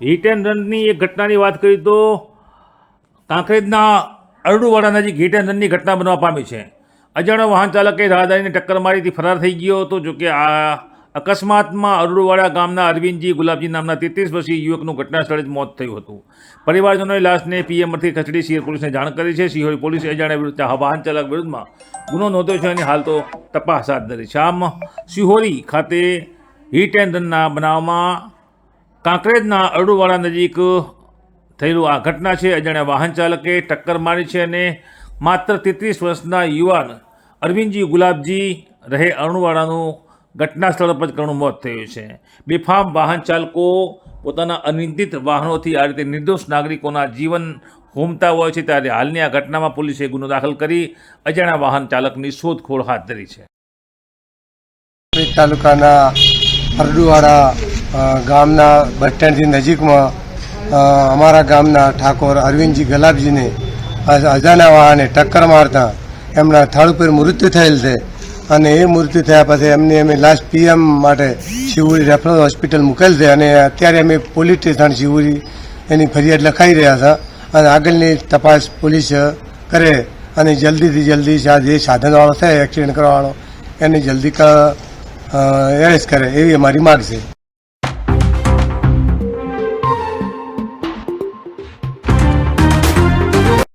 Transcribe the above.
Hit and રનની એક ઘટનાની વાત કરી તો કાંકરેજના અરડુવાડા નજીક હિટ એન્ડ રનની ઘટના બનવા પામી છે. અજાણ્યો વાહન ચાલકે રાહદારીને ટક્કર મારીથી ફરાર થઈ ગયો હતો. જોકે આ અકસ્માતમાં અરડુવાડા ગામના અરવિંદજી ગુલાબજી નામના તેત્રીસ વર્ષીય યુવકનું ઘટના સ્થળે જ મોત થયું હતું. પરિવારજનોએ લાશને પીએમથી ખસેડી સિહોર પોલીસને જાણ કરી છે. સિહોરી પોલીસે અજાણ્યા વિરુદ્ધ વાહન ચાલક વિરુદ્ધમાં ગુનો નોંધ્યો છે અને હાલ તો તપાસ હાથ ધરી છે. આમ સિહોરી ખાતે હિટ એન્ડ રનના બનાવમાં કાંકરેજના અરડુવાડા નજીક થયેલું આ ઘટના છે. અજાણ્યા વાહન ચાલકે ટક્કર મારી છે અને માત્ર તેત્રીસ વર્ષના યુવાન અરવિંદજી ગુલાબજી રહે અરણુવાડાનું ઘટના સ્થળ પર કરુણ મોત થયું છે. બેફામ વાહન ચાલકો પોતાના અનિંદિત વાહનોથી આ રીતે નિર્દોષ નાગરિકોના જીવન હોમતા હોય છે. ત્યારે હાલની આ ઘટનામાં પોલીસે ગુનો દાખલ કરી અજાણ્યા વાહન ચાલકની શોધખોળ હાથ ધરી છે. તાલુકાના અરડુવાડા અ, ગામના બસ સ્ટેન્ડથી નજીકમાં અમારા ગામના ઠાકોર અરવિંદજી ગલાબજીને અજાના વાહને ટક્કર મારતા એમના થળ ઉપર મૃત્યુ થયેલ છે. અને એ મૃત્યુ થયા પછી એમની અમે લાસ્ટ પીએમ માટે શિવુરી રેફરલ હોસ્પિટલ મૂકેલ છે અને અત્યારે અમે પોલીસ સ્ટેશન શિવુરી એની ફરિયાદ લખાઈ રહ્યા હતા અને આગળની તપાસ પોલીસ કરે અને જલ્દીથી જલ્દી જે સાધનવાળો છે એક્સિડન્ટ કરવાવાળો એને જલ્દી એરેસ્ટ કરે એવી અમારી માગ છે.